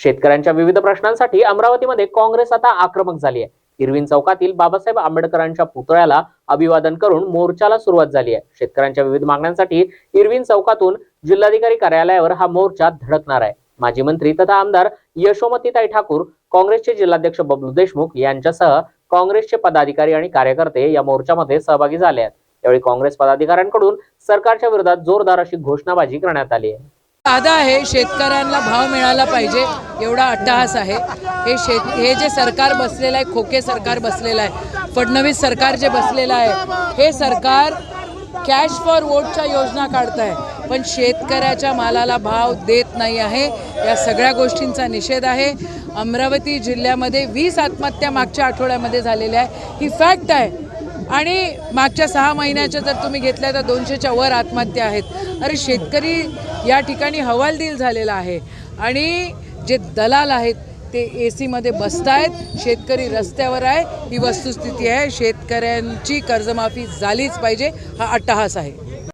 शेतकऱ्यांच्या विविध प्रश्नांसाठी अमरावतीमध्ये काँग्रेस आता आक्रमक झाली आहे इरविन चौकातील बाबासाहेब आंबेडकरांच्या पुतळ्याला अभिवादन करून मोर्चाला सुरुवात झाली आहे शेतकऱ्यांच्या विविध मागण्यांसाठी इरविन चौकातून जिल्हाधिकारी कार्यालयावर हा मोर्चा धडकणार आहे. माजी मंत्री तथा आमदार यशोमतीताई ठाकूर काँग्रेसचे जिल्हाध्यक्ष बबलू देशमुख यांच्यासह काँग्रेसचे पदाधिकारी आणि कार्यकर्ते या मोर्चामध्ये सहभागी झाले आहेत. यावेळी काँग्रेस पदाधिकाऱ्यांकडून सरकारच्या विरोधात जोरदार अशी घोषणाबाजी करण्यात आली आहे. साधा आहे शेतकऱ्यांना भाव मिळाला पाहिजे एवढा अट्टहास आहे. हे शेत हे जे सरकार बसलेलं आहे खोके सरकार बसलेलं आहे फडणवीस सरकार जे बसलेलं आहे हे सरकार कॅश फॉर वोटच्या योजना काढत आहे पण शेतकऱ्याच्या मालाला भाव देत नाही आहे या सगळ्या गोष्टींचा निषेध आहे. अमरावती जिल्ह्यामध्ये वीस आत्महत्या मागच्या आठवड्यामध्ये झालेल्या आहे. ही फॅक्ट आहे. आणि मागच्या सहा महिन्याच्या जर तुम्ही घेतल्या तर दोनशेच्या वर आत्महत्या आहेत. अरे शेतकरी या ठिकाणी हवालदिल झालेला आहे. आणि जे दलाल आहेत ते ए सीमध्ये बसतायत शेतकरी रस्त्यावर आहे ही वस्तुस्थिती आहे. शेतकऱ्यांची कर्जमाफी झालीच पाहिजे हा अट्टहास आहे.